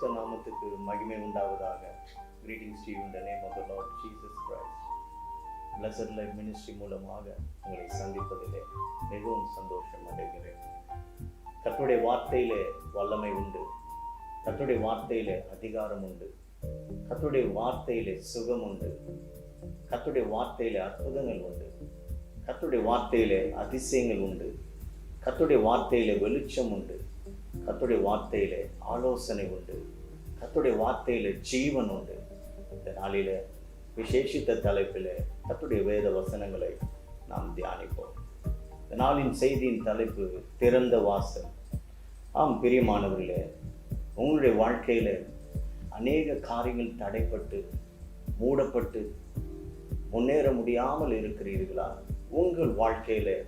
பரிசுத்த நாமத்துக்கு மகிமை உண்டாவதாக. Greetings to in the name of the Lord Jesus Christ blessed life ministry மூலமாக உங்களை சந்திப்பதிலே மிகவும் சந்தோஷம் அடைகிறேன். கர்த்தருடைய வார்த்தையிலே வல்லமை உண்டு. கர்த்தருடைய வார்த்தையிலே அதிகாரம் உண்டு. கத்துடைய வார்த்தையிலே சுகம் உண்டு. கத்துடைய வார்த்தையிலே அற்புதங்கள் உண்டு. கத்துடைய வார்த்தையிலே அதிசயங்கள் உண்டு. கத்துடைய வார்த்தையிலே வெளிச்சம் உண்டு. கத்துடைய வார்த்தையில் ஆலோசனை உண்டு. கத்துடைய வார்த்தையில் ஜீவன் உண்டு. இந்த நாளில் விசேஷித்த தலைப்பில் கத்துடைய வேத வசனங்களை நாம் தியானிப்போம். இந்த நாளின் செய்தியின் தலைப்பு திறந்த வாசல். ஆம் பிரியமானவர்களே உங்களுடைய வாழ்க்கையில் அநேக காரியங்கள் தடைப்பட்டு மூடப்பட்டு முன்னேற முடியாமல் இருக்கிறீர்களா? உங்கள் வாழ்க்கையில்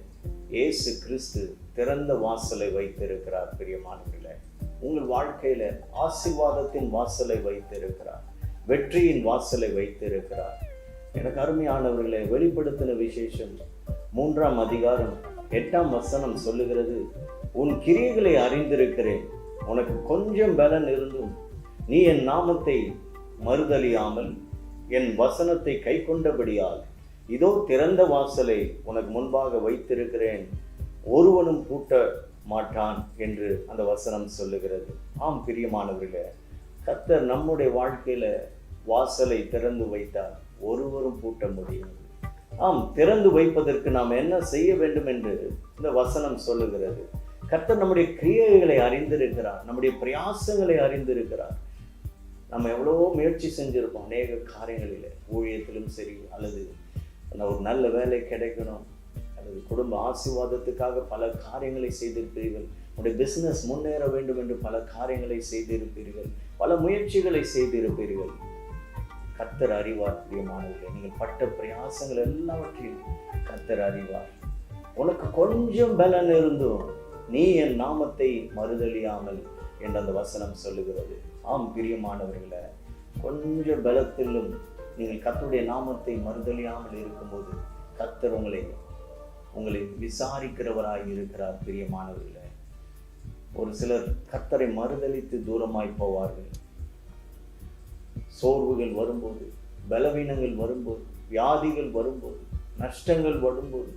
இயேசு கிறிஸ்து திறந்த வாசலை வைத்திருக்கிறார் பிரியமானவர்களே உங்கள் வாழ்க்கையில ஆசீர்வாதத்தின் வாசலை வைத்திருக்கிறார் வெற்றியின் வாசலை வைத்திருக்கிறார். எனக்கு அருமையானவர்களை வெளிப்படுத்தின விசேஷம் மூன்றாம் அதிகாரம் எட்டாம் வசனம் சொல்லுகிறது உன் கிரியைகளை அறிந்திருக்கிறேன் உனக்கு கொஞ்சம் பலன் இருந்தும் நீ என் நாமத்தை மறுதலியாமல் என் வசனத்தை கை கொண்டபடியால் இதோ திறந்த வாசலை உனக்கு முன்பாக வைத்திருக்கிறேன் ஒருவனும் கூட்ட மாட்டான் என்று அந்த வசனம் சொல்லுகிறது. ஆம் பிரியமானவர்களே கர்த்தர் நம்முடைய வாழ்க்கையில வாசலை திறந்து வைத்தால் ஒருவரும் பூட்ட முடியும் ஆம் திறந்து வைப்பதற்கு நாம் என்ன செய்ய வேண்டும் என்று இந்த வசனம் சொல்லுகிறது. கர்த்தர் நம்முடைய கிரியைகளை அறிந்திருக்கிறார் நம்முடைய பிரயாசங்களை அறிந்திருக்கிறார். நம்ம எவ்வளவோ முயற்சி செஞ்சுருக்கோம் அநேக காரியங்களில் ஊழியத்திலும் சரி அல்லது அந்த ஒரு நல்ல வேலை கிடைக்கணும் அல்லது குடும்ப ஆசீர்வாதத்துக்காக பல காரியங்களை செய்திருப்பீர்கள். உங்களுடைய பிஸ்னஸ் முன்னேற வேண்டும் என்று பல காரியங்களை செய்திருப்பீர்கள். பல முயற்சிகளை செய்திருப்பீர்கள். கர்த்தர் அறிவார் பிரியமானவர்களே. நீங்கள் பட்ட பிரயாசங்கள் எல்லாவற்றையும் கர்த்தர் அறிவார். உனக்கு கொஞ்சம் பலன் இருந்தும் நீ என் நாமத்தை மறுதளியாமல் என்று அந்த வசனம் சொல்லுகிறது. ஆம் பிரியமானவர்களை. கொஞ்சம் பலத்திலும் நீங்கள் கத்தருடைய நாமத்தை மறுதளியாமல் இருக்கும்போது கத்தர் உங்களை உங்களை விசாரிக்கிறவராய் இருக்கிறார் பிரியமானவர்களே. ஒரு சிலர் கத்தரை மறுதலித்து தூரமாய் போவார்கள். சோர்வுகள் வரும்போது பலவீனங்கள் வரும்போது வியாதிகள் வரும்போது நஷ்டங்கள் வரும்போது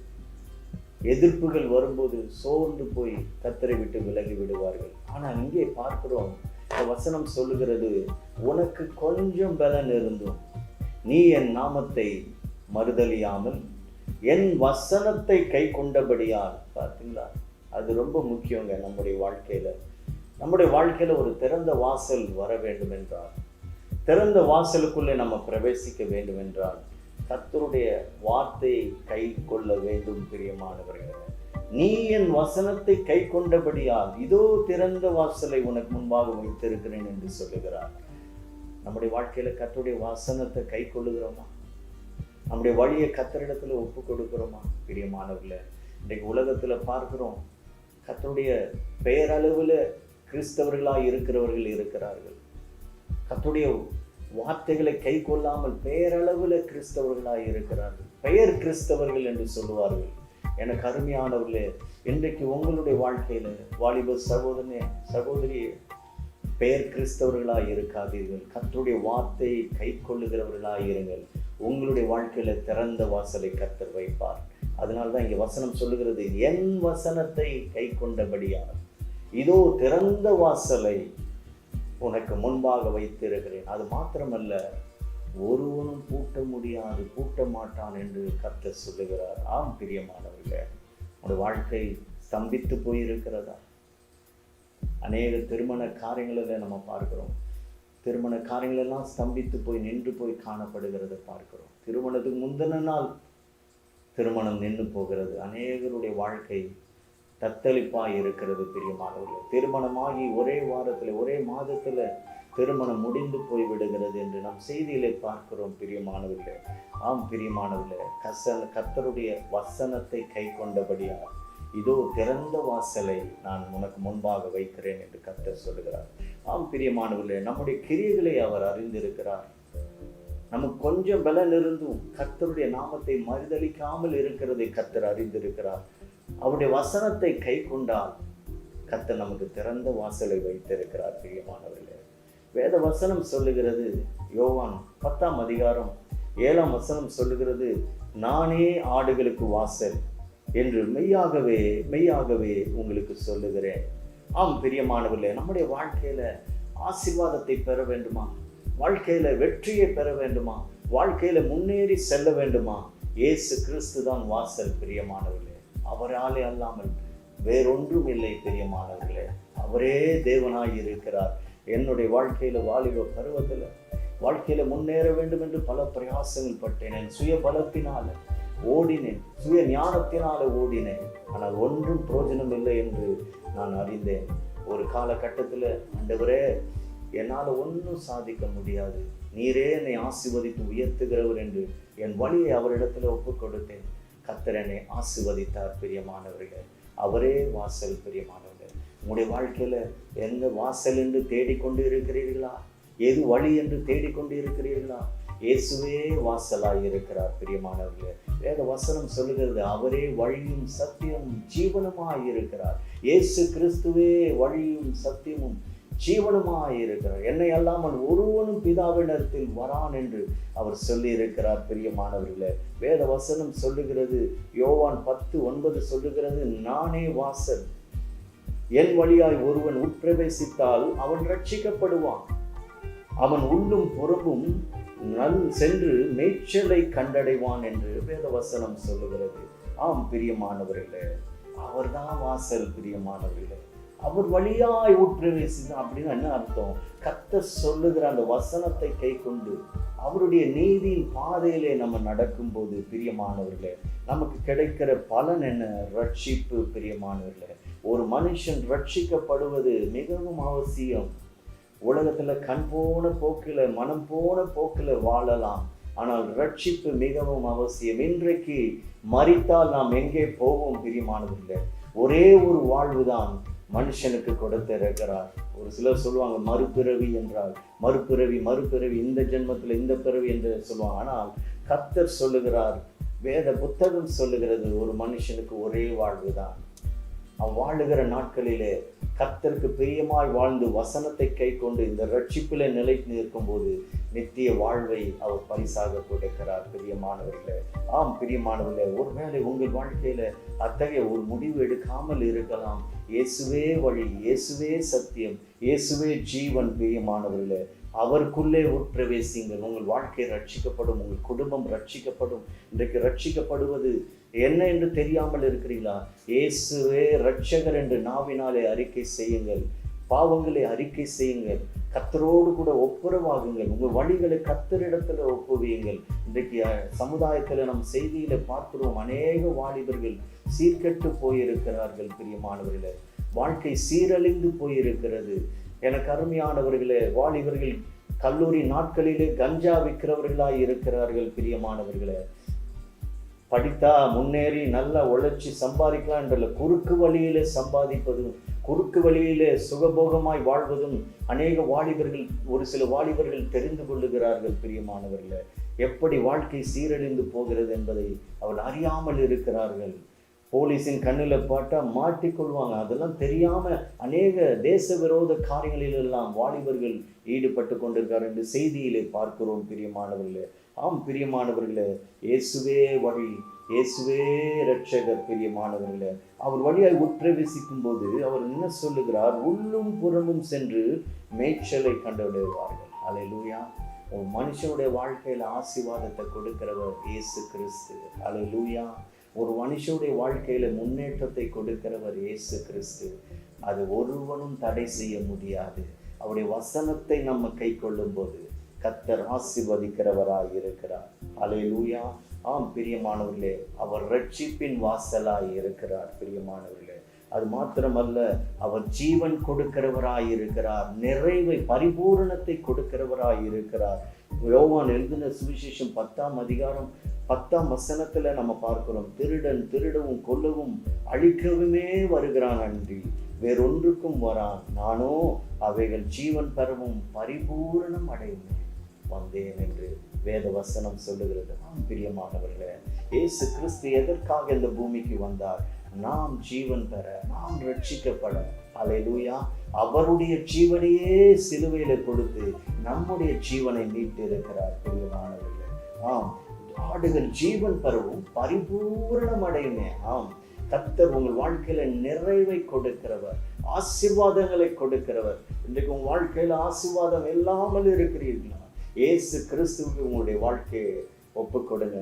எதிர்ப்புகள் வரும்போது சோர்ந்து போய் கத்தரை விட்டு விலகி விடுவார்கள். ஆனால் இங்கே பார்க்கிறோம் இந்த வசனம் சொல்லுகிறது உனக்கு கொஞ்சம் பலன் இருந்தும் நீ என் நாமத்தை மறுதலியாமல் என் வசனத்தை கை கொண்டபடியால் பார்த்தீங்களா? அது ரொம்ப முக்கியங்க நம்முடைய வாழ்க்கையில. நம்முடைய வாழ்க்கையில ஒரு திறந்த வாசல் வர வேண்டும் என்றால் திறந்த வாசலுக்குள்ளே நம்ம பிரவேசிக்க வேண்டும் என்றால் கத்தருடைய வார்த்தையை கை கொள்ள வேண்டும் பிரியமானவர்களே. நீ என் வசனத்தை கை கொண்டபடியால் இதோ திறந்த வாசலை உனக்கு முன்பாக வைத்திருக்கிறேன் என்று சொல்லுகிறார். நம்முடைய வாழ்க்கையில கத்துடைய வசனத்தை கை கொள்ளுகிறோமா நம்முடைய வழியை கத்தரிடத்தில் ஒப்பு கொடுக்கிறோமா பிரியமானவர்களை? இன்றைக்கு உலகத்துல பார்க்கிறோம் கத்தருடைய பெயரளவுல கிறிஸ்தவர்களாக இருக்கிறவர்கள் இருக்கிறார்கள். கத்துடைய வார்த்தைகளை கை கொள்ளாமல் பெயரளவில் கிறிஸ்தவர்களாக இருக்கிறார்கள். பெயர் கிறிஸ்தவர்கள் என்று சொல்லுவார்கள். எனக்கு அருமையானவர்களே இன்றைக்கு உங்களுடைய வாழ்க்கையில வாலிப சகோதரனே சகோதரியே பெயர் கிறிஸ்தவர்களாக இருக்காதீர்கள். கத்துடைய வார்த்தையை கை கொள்ளுகிறவர்களாக இருங்கள். உங்களுடைய வாழ்க்கையில் திறந்த வாசலை கத்தர் வைப்பார். அதனால தான் இங்கே வசனம் சொல்லுகிறது என் வசனத்தை கை கொண்டபடியார் இதோ திறந்த வாசலை உனக்கு முன்பாக வைத்திருக்கிறேன். அது மாத்திரமல்ல ஒருவனும் பூட்ட முடியாது பூட்ட மாட்டான் என்று கத்த சொல்லுகிறார். ஆம் பிரியமானவர்கள் உங்களுடைய வாழ்க்கை ஸ்தம்பித்து போயிருக்கிறதா? அநேக திருமண காரியங்களில் நம்ம பார்க்கிறோம். திருமண காரியங்களெல்லாம் ஸ்தம்பித்து போய் நின்று போய் காணப்படுகிறது பார்க்கிறோம். திருமணத்துக்கு முந்தின நாள் திருமணம் நின்று போகிறது. அநேகருடைய வாழ்க்கை தத்தளிப்பாக இருக்கிறது பிரியமானவர்கள். திருமணமாகி ஒரே வாரத்தில் ஒரே மாதத்தில் திருமணம் முடிந்து போய் விடுகிறது என்று நாம் செய்தியிலே பார்க்கிறோம் பிரியமானவர்களே. ஆம் பிரியமானவர்களே கசன் கத்தருடைய வசனத்தை கை கொண்டபடியால் இதோ திறந்த வாசலை நான் உனக்கு முன்பாக வைக்கிறேன் என்று கத்தர் சொல்லுகிறார் ஆம் பிரியமானவர்களே நம்முடைய கிரியைகளை அவர் அறிந்திருக்கிறார். நமக்கு கொஞ்சம் பலன் இருந்தும் கர்த்தருடைய நாமத்தை மறுதளிக்காமல் இருக்கிறதை கர்த்தர் அறிந்திருக்கிறார். அவருடைய வசனத்தை கை கொண்டால் கர்த்தர் நமக்கு திறந்த வாசலை வைத்திருக்கிறார் பிரியமானவர்களே. வேத வசனம் சொல்லுகிறது யோவான் பத்தாம் அதிகாரம் ஏழாம் வசனம் சொல்லுகிறது நானே ஆடுகளுக்கு வாசல் என்று மெய்யாகவே மெய்யாகவே உங்களுக்கு சொல்லுகிறேன். ஆம் பிரியமானவர்களே நம்முடைய வாழ்க்கையில் ஆசீர்வாதத்தை பெற வேண்டுமா? வாழ்க்கையில் வெற்றியை பெற வேண்டுமா? வாழ்க்கையில் முன்னேறி செல்ல வேண்டுமா? இயேசு கிறிஸ்து தான் வாசல் பிரியமானவர்களே அவராலே அல்லாமல் வேறொன்றும் இல்லை பிரியமானவர்களே அவரே தேவனாய் இருக்கிறார். என்னுடைய வாழ்க்கையில் வாலிப பருவத்தில் வாழ்க்கையில் முன்னேற வேண்டும் என்று பல பிரயாசங்கள் பட்டேன். என் சுய பலத்தினால் ஓடினேன். சுய ஞானத்தினால ஓடினேன். ஆனால் ஒன்றும் பிரயோஜனம் இல்லை என்று நான் அறிந்தேன். ஒரு காலகட்டத்தில் ஆண்டவரே என்னால் ஒன்றும் சாதிக்க முடியாது. நீரே என்னை ஆசிர்வதித்து உயர்த்துகிறவர் என்று என் வழியை அவரிடத்துல ஒப்புக் கொடுத்தேன் கர்த்தர் என்னை ஆசிர்வதித்தார் பிரியமானவர்கள். அவரே வாசல் பிரியமானவர்கள். உங்களுடைய வாழ்க்கையில எந்த வாசல் என்று தேடிக்கொண்டு இருக்கிறீர்களா? எது வழி என்று தேடிக்கொண்டு இருக்கிறீர்களா? இயேசுவே வாசலாய் இருக்கிறார் பிரியமானவர்களே. வேத வசனம் சொல்லுகிறது அவரே வழியும் சத்தியமும் ஜீவனுமாய் இருக்கிறார். இயேசு கிறிஸ்துவே வழியும் சத்தியமும் ஜீவனுமாய் இருக்கிறார். என்னை அல்லாமல் ஒருவனும் பிதாவினத்தில் வரான் என்று அவர் சொல்லி இருக்கிறார் பிரியமானவர்களே. வேத வசனம் சொல்லுகிறது யோவான் பத்து ஒன்பது சொல்லுகிறது நானே வாசல் என் வழியாய் ஒருவன் உட்பிரவேசித்தால் அவன் ரட்சிக்கப்படுவான் அவன் உள்ளும் புறமும் நல் சென்று மேய்ச்சலை கண்டடைவான் என்று வேதவசனம் சொல்லுகிறது. ஆம் பிரியமானவர்களே அவர்தான் வாசல் பிரியமானவர்களே. அவர் வழியாய் உட்பிரவேசிதான் அப்படின்னு என்ன அர்த்தம்? கத்த சொல்லுகிற அந்த வசனத்தை கை கொண்டு அவருடைய நீதியின் பாதையிலே நம்ம நடக்கும்போது பிரியமானவர்களே நமக்கு கிடைக்கிற பலன் என்ன? ரட்சிப்பு பிரியமானவர்களே. ஒரு மனுஷன் ரட்சிக்கப்படுவது மிகவும் அவசியம். உலகத்தில் கண் போன போக்கில் மனம் போன போக்கில் வாழலாம். ஆனால் ரட்சிப்பு மிகவும் அவசியம். இன்றைக்கு மறித்தால் நாம் எங்கே போவோம் பிரியமானதில்லை ஒரே ஒரு வாழ்வு தான் மனுஷனுக்கு கொடுத்திருக்கிறார். ஒரு சிலர் சொல்லுவாங்க மறுபிறவி என்றால் மறுபிறவி மறுபிறவி இந்த ஜென்மத்தில் இந்த பிறவி என்று சொல்லுவாங்க. ஆனால் கர்த்தர் சொல்லுகிறார் வேத புத்தகம் சொல்லுகிறது ஒரு மனுஷனுக்கு ஒரே வாழ்வு தான் அவன் வாழுகிற நாட்களிலே கத்தருக்கு பிரியமாய் வாழ்ந்து வசனத்தை கை கொண்டு இந்த ரட்சிப்பில் நிலை நிற்கும்போது நித்திய வாழ்வை அவர் பரிசாக கொடுக்கிறார் பிரியமானவர்களே. ஆம் பிரியமானவர்களே ஒருவேளை உங்கள் வாழ்க்கையில அத்தகைய ஒரு முடிவு எடுக்காமல் இருக்கலாம். இயேசுவே வழி இயேசுவே சத்தியம் இயேசுவே ஜீவன் பிரியமானவர்களே. அவருக்குள்ளே உட்பிரவேசிங்கள். உங்கள் வாழ்க்கை ரட்சிக்கப்படும் உங்கள் குடும்பம் ரட்சிக்கப்படும். இன்றைக்கு ரட்சிக்கப்படுவது என்ன என்று தெரியாமல் இருக்கிறீங்களா இயேசுவே ரட்சகர் என்று நாவினாலே அறிக்கை செய்யுங்கள். பாவங்களை அறிக்கை செய்யுங்கள். கத்தரோடு கூட ஒப்புரவாகுங்கள். உங்கள் வழிகளை கத்தரிடத்தில் ஒப்புவியுங்கள். இன்றைக்கு சமுதாயத்தில் நம் செய்தியில பார்க்கிறோம் அநேக வாலிபர்கள் சீர்கெட்டு போயிருக்கிறார்கள் பிரியமானவர்களே. வாழ்க்கை சீரழிந்து போயிருக்கிறது. எனக்கு அருமையானவர்களே வாலிபர்கள் கல்லூரி நாட்களிலே கஞ்சா விற்கிறவர்களாய் இருக்கிறார்கள் பிரியமானவர்களே. படித்தா முன்னேறி நல்லா உழைச்சி சம்பாதிக்கலாம் குறுக்கு வழியிலே சம்பாதிப்பதும் குறுக்கு வழியிலே சுகபோகமாய் வாழ்வதும் அநேக வாலிபர்கள் ஒரு சில வாலிபர்கள் தெரிந்து கொள்ளுகிறார்கள் பிரியமானவர்களே. எப்படி வாழ்க்கை சீரழிந்து போகிறது என்பதை அவர் அறியாமல் இருக்கிறார்கள். போலீஸின் கண்ணில் பாட்டா மாட்டிக்கொள்வாங்க அதெல்லாம் தெரியாமல் அநேக தேச விரோத காரியங்களிலெல்லாம் வாலிபர்கள் ஈடுபட்டு கொண்டிருக்கார் என்று செய்தியிலே பார்க்கிறோம் பிரியமானவர்களே. ஆம் பிரியமானவர்களே இயேசுவே வழி இயேசுவே ரட்சகர் பிரியமானவர்களே. அவர் வழியாய் உட்பிரவேசிக்கும் போது அவர் என்ன சொல்லுகிறார்? உள்ளும் புறமும் சென்று மேய்ச்சலை கண்டுவிடுவார்கள் லூயா ஒரு மனுஷனுடைய வாழ்க்கையில் ஆசீர்வாதத்தை கொடுக்கிறவர் இயேசு கிறிஸ்து. அலையிலூயா ஒரு மனுஷனுடைய வாழ்க்கையில் முன்னேற்றத்தை கொடுக்கிறவர் இயேசு கிறிஸ்து. அது ஒருவனும் தடை செய்ய முடியாது. அவருடைய வசனத்தை நம்ம கை கொள்ளும்போது கத்தர் ஆசிர்வதிக்கிறவராய் இருக்கிறார் அலையிலூயா ஆம் பிரியமானவர்களே அவர் ரட்சிப்பின் வாசலாய் இருக்கிறார் பிரியமானவர்களே. அது மாத்திரமல்ல அவர் ஜீவன் கொடுக்கிறவராய் இருக்கிறார் நிறைவை பரிபூரணத்தை கொடுக்கிறவராய் இருக்கிறார் யோவான் எழுதின சுவிசேஷம் பத்தாம் அதிகாரம் பத்தாம் வசனத்தில் நம்ம பார்க்கிறோம் திருடன் திருடவும் கொல்லவும் அழிக்கவுமே வருகிறான் அன்றி வேறொன்றுக்கும் வரான். நானோ அவைகள் ஜீவன் பெறவும் பரிபூரணம் அடையுமே. வந்தேன் என்று வேத வசனம் சொல்லுகிறது. ஆம் பிரியமானவர்களே இயேசு கிறிஸ்து எதற்காக இந்த பூமிக்கு வந்தார்? நாம் ஜீவன் பெற நாம் ரட்சிக்கப்பட. அல்லேலூயா அவருடைய ஜீவனையே சிலுவையில கொடுத்து நம்முடைய ஜீவனை மீட்டு இருக்கிறார் பிரியமானவர்களே. ஆம் ஆடுகள் ஜீவன் பெறவும் பரிபூரணம் அடையுமே ஆம் கத்தர் உங்கள் வாழ்க்கையில நிறைவை கொடுக்கிறவர் ஆசீர்வாதங்களை கொடுக்கிறவர். இன்றைக்கு உங்கள் வாழ்க்கையில ஆசிர்வாதம் இல்லாமல் இருக்கிறீர்களா? இயேசு கிறிஸ்துவுக்கு உங்களுடைய வாழ்க்கையை ஒப்பு கொடுங்க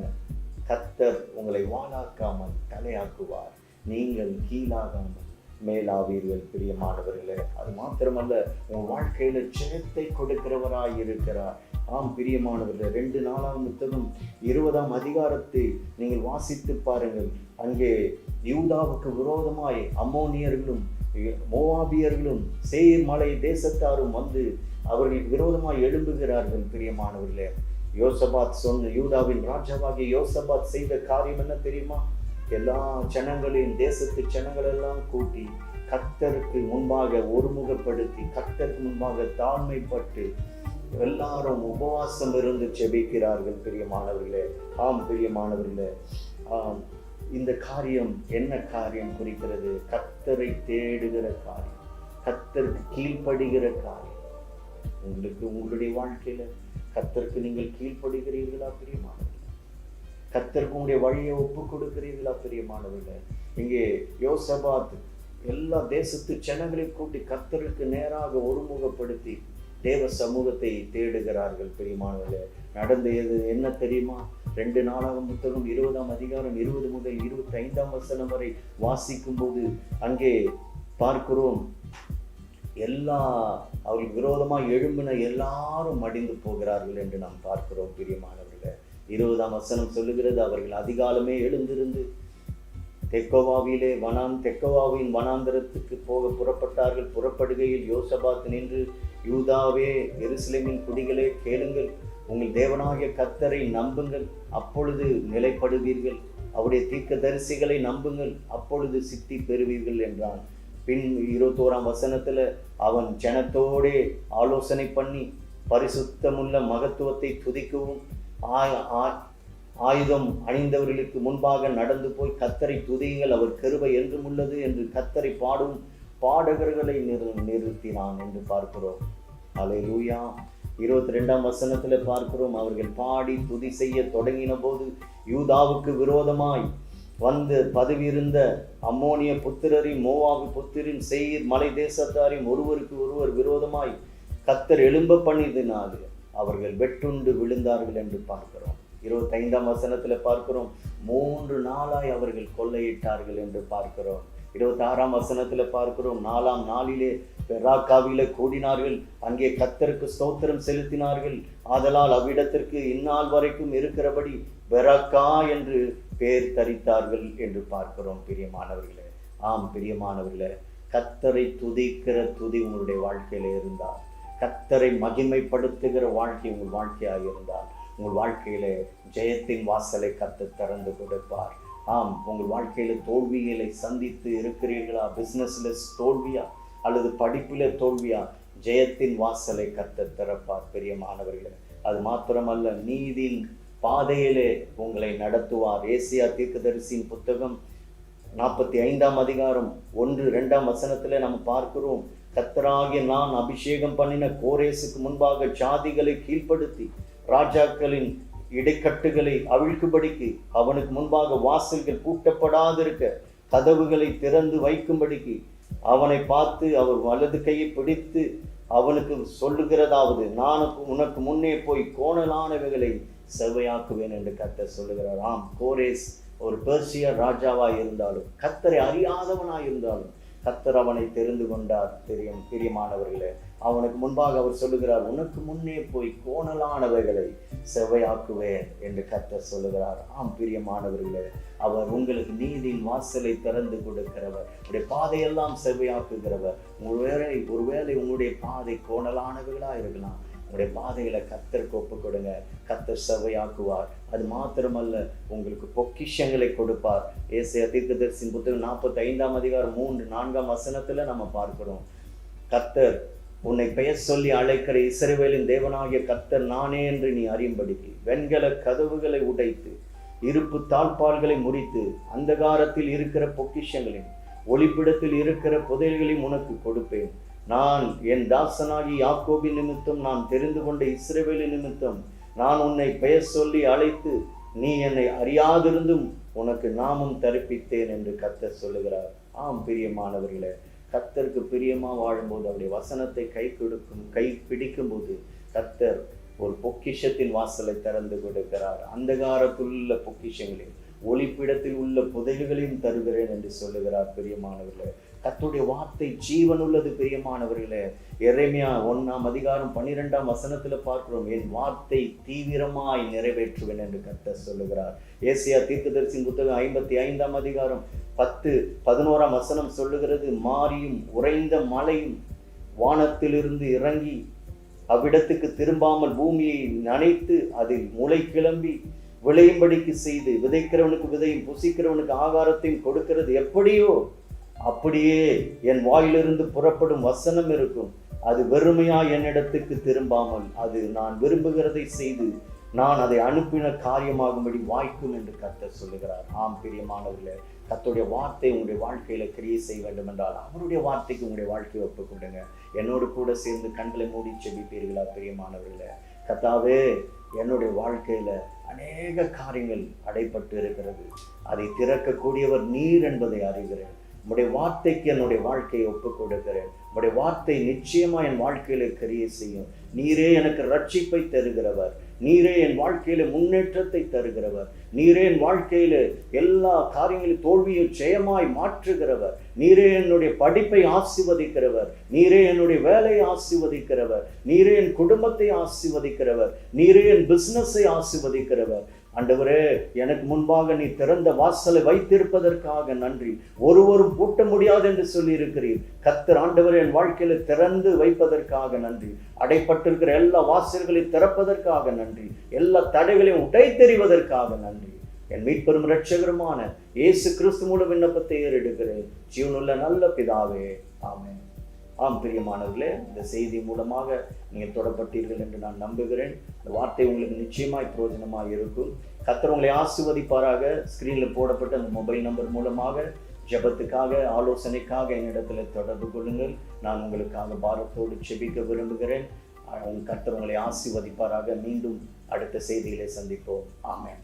கத்தர் உங்களை வானாக்காமல் தலையாக்குவார். நீங்கள் கீழாகாமல் மேலாவீர்கள் பிரியமானவர்களே. அது மாத்திரமல்ல உங்கள் வாழ்க்கையில் ஜெயத்தை கொடுக்கிறவராய் இருக்கிறார். ஆம் பிரியமானவர்களே ரெண்டு நாலாம் புத்தகம் இருபதாம் அதிகாரத்தை நீங்கள் வாசித்து பாருங்கள். அங்கே யூதாவுக்கு விரோதமாய் அம்மோனியர்களும் மோவாபியர்களும் சேர் மலை தேசத்தாரும் வந்து அவர்களுக்கு விரோதமாக எழும்புகிறார்கள் பிரியமானவர்களே. யோசபாத் சொன்ன யூதாவின் ராஜாவாகிய யோசபாத் செய்த காரியம் என்ன தெரியுமா? எல்லா ஜனங்களையும் தேசத்து ஜனங்கள் எல்லாம் கூட்டி கத்தருக்கு முன்பாக ஒருமுகப்படுத்தி கத்தருக்கு முன்பாக தாழ்மைப்பட்டு எல்லாரும் உபவாசம் இருந்து செபிக்கிறார்கள் பிரியமானவர்களே. ஆம் பிரியமானவர்களே. ஆம் இந்த காரியம் என்ன காரியம் குறிக்கிறது? கத்தரை தேடுகிற காரியம் கத்தருக்கு கீழ்ப்படுகிற காரியம். உங்களுக்கு உங்களுடைய வாழ்க்கையில் கத்தருக்கு நீங்கள் கீழ்ப்படுகிறீர்களா பிரியமானவர்கள்? கர்த்தருக்கு உங்களுடைய வழியை ஒப்பு கொடுக்கிறீர்களா பிரியமானவர்கள்? இங்கே யோசபாத் எல்லா தேசத்து ஜனங்களை கூட்டி கர்த்தருக்கு நேராக ஒருமுகப்படுத்தி தேவ சமூகத்தை தேடுகிறார்கள் பிரியமானவர்களே. நடந்தது என்ன தெரியுமா? ரெண்டு நாளாக புத்தகம் இருபதாம் அதிகாரம் இருபது முதல் இருபத்தி ஐந்தாம் வசனம் வரை வாசிக்கும் போது அங்கே பார்க்கிறோம் எல்லா அவர்களுக்கு விரோதமாக எழும்பின எல்லாரும் மடிந்து போகிறார்கள் என்று நாம் பார்க்கிறோம் பிரியமானவர்களே. இருபதாம் வசனம் சொல்லுகிறது அவர்கள் அதிகாலமே எழுந்திருந்து தெக்கோவாவிலே வனான் தெக்கோவாவின் வனாந்தரத்துக்கு போக புறப்பட்டார்கள். புறப்படுகையில் யோசபாத் நின்று யூதாவே எருசலேமின் குடிகளே கேளுங்கள். உங்கள் தேவனாகிய கத்தரை நம்புங்கள். அப்பொழுது நிலைப்படுவீர்கள். அவருடைய தீர்க்க தரிசிகளை நம்புங்கள். அப்பொழுது சித்தி பெறுவீர்கள் என்றான். பின் இருபத்தோராம் வசனத்தில் அவன் ஜனத்தோடே ஆலோசனை பண்ணி பரிசுத்தமுள்ள மகத்துவத்தை துதிக்கவும் ஆ- ஆ- ஆயுதம் அணிந்தவர்களுக்கு முன்பாக நடந்து போய் கத்தரை துதியுங்கள் அவர் கருவை என்றும் உள்ளது என்று கத்தரை பாடும் பாடகர்களை நிறு நிறுத்தினான் என்று பார்க்கிறோம். அலை லூயா இருபத்தி ரெண்டாம் வசனத்தில் பார்க்கிறோம் அவர்கள் பாடி துதி செய்ய தொடங்கின போது யூதாவுக்கு விரோதமாய் வந்து பதவியிருந்த அம்மோனிய புத்திரரின் மோவாபி புத்திரின் செயிர் மலை தேசத்தாரின் ஒருவருக்கு ஒருவர் விரோதமாய் கத்தர் எழும்ப பண்ணியதினால் அவர்கள் வெட்டுண்டு விழுந்தார்கள் என்று பார்க்கிறோம். இருபத்தைந்தாம் வசனத்தில் பார்க்கிறோம். மூன்று நாளாய் அவர்கள் கொள்ளையிட்டார்கள் என்று பார்க்கிறோம். இருபத்தாறாம் வசனத்தில் பார்க்கிறோம். நாலாம் நாளிலே பெராக்காவிலே கூடினார்கள். அங்கே கத்தருக்கு ஸ்தோத்திரம் செலுத்தினார்கள். ஆதலால் அவ்விடத்திற்கு இந்நாள் வரைக்கும் இருக்கிறபடி பெராக்கா என்று பேர் தரித்தார்கள் என்று பார்க்கிறோம் பிரியமானவர்களே ஆம் பிரியமானவர்களே கத்தரை துதிக்கிற துதி உங்களுடைய வாழ்க்கையில இருந்தால் கத்தரை மகிமைப்படுத்துகிற வாழ்க்கை உங்கள் வாழ்க்கையாக இருந்தால் உங்கள் வாழ்க்கையில ஜெயத்தின் வாசலை கத்து திறந்து கொடுப்பார். ஆம் உங்கள் வாழ்க்கையில் தோல்விகளை சந்தித்து இருக்கிறீர்களா? பிஸ்னஸில் தோல்வியா? அல்லது படிப்பில் தோல்வியா? ஜெயத்தின் வாசலை கத்த திறப்பார் பெரியமானவர்களே அது மாத்திரமல்ல நீதியின் பாதையிலே உங்களை நடத்துவார். ஏசியா தீர்க்கதரிசியின் புத்தகம் நாற்பத்தி ஐந்தாம் அதிகாரம் ஒன்று ரெண்டாம் வசனத்தில் நம்ம பார்க்கிறோம். கத்தராகிய நான் அபிஷேகம் பண்ணின கோரேசுக்கு முன்பாக ஜாதிகளை கீழ்ப்படுத்தி ராஜாக்களின் இடைக்கட்டுகளை அவிழ்க்கும்படிக்கு அவனுக்கு முன்பாக வாசல்கள் பூட்டப்படாதிருக்க கதவுகளை திறந்து வைக்கும்படிக்கு அவனை பார்த்து அவர் வலது கையை பிடித்து அவனுக்கு சொல்லுகிறதாவது நான் உனக்கு முன்னே போய் கோணலானவைகளை செவ்வையாக்குவேன் என்று கத்தர் சொல்லுகிறார். ஆம் கோரேஸ் ஒரு பெர்சிய ராஜாவாக இருந்தாலும் கத்தரை அறியாதவனாக இருந்தாலும் கத்தர் அவனை தெரிந்து கொண்டார். தெரியும் பிரியமானவர்களே அவனுக்கு முன்பாக அவர் சொல்லுகிறார் உனக்கு முன்னே போய் கோணலானவைகளை செவ்வையாக்குவேன் என்று கத்தர் சொல்லுகிறார். ஆம் பிரியமானவர்களே அவர் உங்களுக்கு நீதியின் வாசலை திறந்து கொடுக்கிறவர். உடைய பாதையெல்லாம் செவ்வையாக்குகிறவர். ஒருவேளை ஒருவேளை உங்களுடைய பாதை கோணலானவைகளாக இருக்கலாம் உங்களுடைய பாதையில் கத்தருக்கு ஒப்பு கொடுங்க கத்தர் சவையாக்குவார். அது மாத்திரமல்ல உங்களுக்கு பொக்கிஷங்களை கொடுப்பார். ஏசியா தீர்க்கதரிசின் புத்தகம் நாற்பத்தி ஐந்தாம் அதிகாரம் மூன்று நான்காம் வசனத்துல நம்ம பார்க்கிறோம். கத்தர் உன்னை பெயர் சொல்லி அழைக்கிற இசைவேலின் தேவனாகிய கத்தர் நானே என்று நீ அறியும்படிக்கு வெண்கல கதவுகளை உடைத்து இருப்பு தாழ்பால்களை முறித்து அந்தகாரத்தில் இருக்கிற பொக்கிஷங்களையும் ஒளிப்பிடத்தில் இருக்கிற புதையல்களையும் உனக்கு கொடுப்பேன். நான் என் தாசனாகி யாக்கோபின் நிமித்தம் நான் தெரிந்து கொண்ட இஸ்ரவேலின் நிமித்தம் நான் உன்னை பெயர் சொல்லி அழைத்து நீ என்னை அறியாதிருந்தும் உனக்கு நாமும் தரிப்பித்தேன் என்று கத்தர் சொல்லுகிறார். ஆம் பிரியமானவர்களே கத்தருக்கு பிரியமாக வாழும்போது அவருடைய வசனத்தை கை கொடுக்கும் கை பிடிக்கும் போது ஒரு பொக்கிஷத்தின் வாசலை திறந்து கொடுக்கிறார். உள்ள பொக்கிஷங்களையும் ஒளிப்பிடத்தில் உள்ள புதைகளையும் தருகிறேன் என்று சொல்லுகிறார் பிரியமானவர்களே. கத்துடைய வார்த்தை ஜீவன் உள்ளது பிரியமானவர்களே. இறைமையா ஒன்னாம் அதிகாரம் பன்னிரெண்டாம் வசனத்துல பார்க்கிறோம். என் வார்த்தை தீவிரமாய் நிறைவேற்றுவேன் என்று கத்த சொல்லுகிறார். ஏசியா தீர்க்கதரிசியின் புத்தகம் ஐம்பத்தி ஐந்தாம் அதிகாரம் பத்து பதினோராம் வசனம் சொல்லுகிறது மாறியும் உறைந்த மலையும் வானத்திலிருந்து இறங்கி அவ்விடத்துக்கு திரும்பாமல் பூமியை நனைத்து அதில் முளை கிளம்பி விளையும்படிக்கு செய்து விதைக்கிறவனுக்கு விதையும் புசிக்கிறவனுக்கு ஆகாரத்தையும் கொடுக்கிறது. எப்படியோ அப்படியே என் வாயிலிருந்து புறப்படும் வசனம் இருக்கும். அது வெறுமையா என்னிடத்துக்கு திரும்பாமல் அது நான் விரும்புகிறதை செய்து நான் அதை அனுப்பின காரியமாகும்படி வாய்க்கும் என்று கர்த்தர் சொல்லுகிறார். ஆம் பிரியமானவர்களே கத்தோடைய வார்த்தை உங்களுடைய வாழ்க்கையில கிரியை செய்ய வேண்டும் என்றால் அவருடைய வார்த்தைக்கு உங்களுடைய வாழ்க்கையை ஒப்புக் கொடுங்க. என்னோடு கூட சேர்ந்து கண்களை மூடி செபிப்பீர்களா பிரியமானவர்களே? கத்தாவே என்னுடைய வாழ்க்கையில அநேக காரியங்கள் அடைப்பட்டு இருக்கிறது. அதை திறக்கக்கூடியவர் நீர் என்பதை அறிகிறேன். உடைய வார்த்தைக்கு என்னுடைய வாழ்க்கையை ஒப்புக் கொடுக்கிறேன் உம்முடைய வார்த்தை நிச்சயமா என் வாழ்க்கையில கரிய செய்யும். நீரே எனக்கு ரட்சிப்பை தருகிறவர். நீரே என் வாழ்க்கையில முன்னேற்றத்தை தருகிறவர். நீரே என் வாழ்க்கையில எல்லா காரியங்களும் தோல்வியை ஜெயமாய் மாற்றுகிறவர். நீரே என்னுடைய படிப்பை ஆசிர்வதிக்கிறவர். நீரே என்னுடைய வேலையை ஆசிர்வதிக்கிறவர். நீரே என் குடும்பத்தை ஆசிர்வதிக்கிறவர். நீரே என் பிசினஸை ஆசிர்வதிக்கிறவர். ஆண்டவரே எனக்கு முன்பாக நீ திறந்த வாசலை வைத்திருப்பதற்காக நன்றி. ஒருவரும் பூட்ட முடியாது என்று சொல்லி இருக்கிறீர் கத்தர் ஆண்டவர் என் வாழ்க்கையில திறந்து வைப்பதற்காக நன்றி. அடைப்பட்டிருக்கிற எல்லா வாசல்களையும் திறப்பதற்காக நன்றி. எல்லா தடைகளையும் உடைத்தெறிவதற்காக நன்றி. என் மீட்பெரும் இரட்சகருமான இயேசு கிறிஸ்து மூலம் விண்ணப்பத்தை ஏறெடுக்கிறேன். ஜீவனுள்ள நல்ல பிதாவே. ஆமேன். ஆம் பிரியமானவர்களே இந்த செய்தி மூலமாக நீங்கள் தொடப்பட்டீர்கள் என்று நான் நம்புகிறேன். இந்த வார்த்தை உங்களுக்கு நிச்சயமாய் பிரயோஜனமாக இருக்கும். கத்தர் உங்களை ஆசிர்வதிப்பாராக. ஸ்க்ரீனில் போடப்பட்ட அந்த மொபைல் நம்பர் மூலமாக ஜெபத்துக்காக ஆலோசனைக்காக என்னிடத்தில் தொடர்பு கொள்ளுங்கள். நான் உங்களுக்காக பாரத்தோடு செபிக்க விரும்புகிறேன். உங்கள் கர்த்தர் உங்களை ஆசிர்வதிப்பாராக. மீண்டும் அடுத்த செய்திகளை சந்திப்போம். ஆமென்.